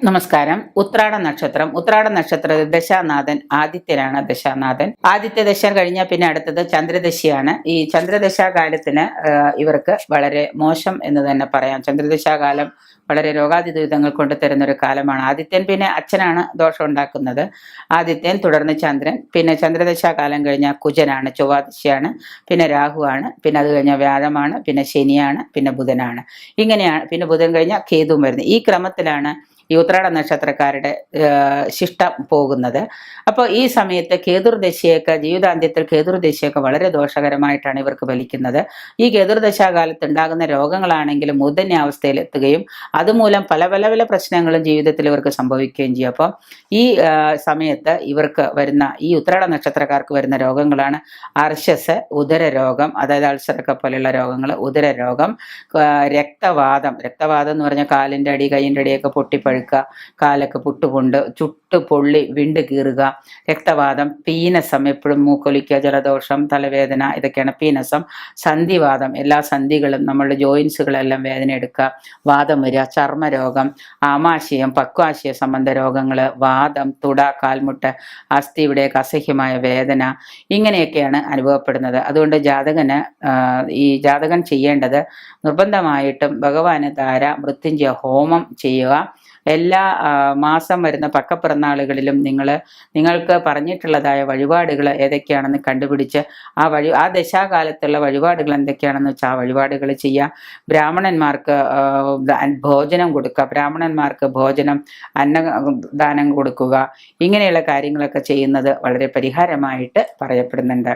നമസ്കാരം. ഉത്രാട നക്ഷത്രം. ഉത്രാട നക്ഷത്ര ദശാനാഥൻ ആദിത്യനാണ് ദശാനാഥൻ. ആദിത്യ ദശ കഴിഞ്ഞാൽ പിന്നെ അടുത്തത് ചന്ദ്രദശയാണ്. ഈ ചന്ദ്രദശാകാലത്തിന് ഇവർക്ക് വളരെ മോശം എന്ന് തന്നെ പറയാം. ചന്ദ്രദശാകാലം വളരെ രോഗാതി ദുരിതങ്ങൾ കൊണ്ട് തരുന്ന ഒരു കാലമാണ്. ആദിത്യൻ പിന്നെ അച്ഛനാണ് ദോഷം ഉണ്ടാക്കുന്നത്. ആദിത്യൻ തുടർന്ന് ചന്ദ്രൻ. പിന്നെ ചന്ദ്രദശാകാലം കഴിഞ്ഞാൽ കുജനാണ് ചൊവ്വാദശയാണ്. പിന്നെ രാഹുവാണ്. പിന്നെ അത് കഴിഞ്ഞാൽ വ്യാഴമാണ്. പിന്നെ ശനിയാണ്. പിന്നെ ബുധനാണ്. ഇങ്ങനെയാണ് പിന്നെ ബുധൻ കഴിഞ്ഞാൽ കേതുവും വരുന്നത്. ഈ ക്രമത്തിലാണ് ഈ ഉത്രാട നക്ഷത്രക്കാരുടെ ശിഷ്ടം പോകുന്നത്. അപ്പോൾ ഈ സമയത്ത് കേതുർദശയൊക്കെ ജീവിതാന്ത്യത്തിൽ കേതുർദശയൊക്കെ വളരെ ദോഷകരമായിട്ടാണ് ഇവർക്ക് ഫലിക്കുന്നത്. ഈ കേതുർദശാകാലത്ത് ഉണ്ടാകുന്ന രോഗങ്ങളാണെങ്കിലും മൂർധന്യ അവസ്ഥയിലെത്തുകയും അതുമൂലം പല പല പല പ്രശ്നങ്ങളും ജീവിതത്തിൽ ഇവർക്ക് സംഭവിക്കുകയും ചെയ്യും. അപ്പം ഈ സമയത്ത് ഇവർക്ക് വരുന്ന ഈ ഉത്രാട നക്ഷത്രക്കാർക്ക് വരുന്ന രോഗങ്ങളാണ് അർശസ് ഉദര രോഗം അതായത് അൾസറൊക്കെ പോലെയുള്ള രോഗങ്ങൾ ഉദര രോഗം രക്തവാദം. രക്തവാദം എന്ന് പറഞ്ഞാൽ കാലിന്റെ അടി കൈയിന്റെ അടിയൊക്കെ പൊട്ടിപ്പഴുക്കുക കാലൊക്കെ പുട്ടുപൊണ്ട് ചുട്ട് പൊള്ളി വിണ്ട് കീറുക രക്തവാദം പീനസം എപ്പോഴും മൂക്കൊലിക്കുക ജലദോഷം തലവേദന ഇതൊക്കെയാണ് പീനസം സന്ധിവാദം എല്ലാ സന്ധികളും നമ്മളുടെ ജോയിൻസുകളെല്ലാം വേദന എടുക്കുക വാദം വരിക ചർമ്മരോഗം ആമാശയം പക്വാശയ സംബന്ധ രോഗങ്ങൾ വാദം തുട കാൽമുട്ട് അസ്ഥിയുടെ അസഹ്യമായ വേദന ഇങ്ങനെയൊക്കെയാണ് അനുഭവപ്പെടുന്നത്. അതുകൊണ്ട് ജാതകന് ഈ ജാതകൻ ചെയ്യേണ്ടത് നിർബന്ധമായിട്ടും ഭഗവാന് ധാര മൃത്യുഞ്ജയ ഹോമം ചെയ്യുക. എല്ലാ മാസം വരുന്ന പക്കപ്പിറന്നാളുകളിലും നിങ്ങൾ നിങ്ങൾക്ക് പറഞ്ഞിട്ടുള്ളതായ വഴിപാടുകൾ ഏതൊക്കെയാണെന്ന് കണ്ടുപിടിച്ച് ആ വഴി ആ ദശാകാലത്തുള്ള വഴിപാടുകൾ എന്തൊക്കെയാണെന്ന് വെച്ചാൽ ആ വഴിപാടുകൾ ചെയ്യുക ബ്രാഹ്മണന്മാർക്ക് ഭോജനം കൊടുക്കുക. ബ്രാഹ്മണന്മാർക്ക് ഭോജനം അന്നദാനം കൊടുക്കുക. ഇങ്ങനെയുള്ള കാര്യങ്ങളൊക്കെ ചെയ്യുന്നത് വളരെ പരിഹാരമായിട്ട് പറയപ്പെടുന്നുണ്ട്.